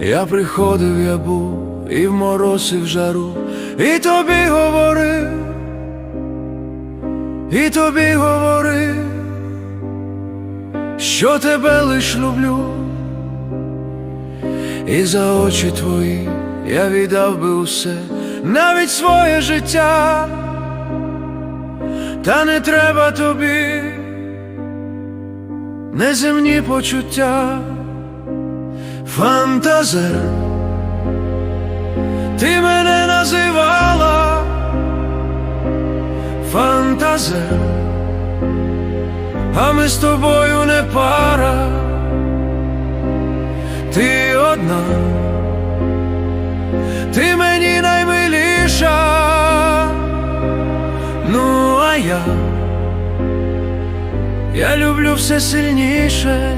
Я приходив, я був і в мороз, і в жару, і тобі говорив, і тобі говорив, що тебе лиш люблю, і за очі твої я віддав би усе, навіть своє життя, та не треба тобі неземні почуття, фантазер, ти мене називала, фантазер, а ми з тобою не пара, ти одна, ти мені наймиліша, ну а я. Я люблю все сильніше.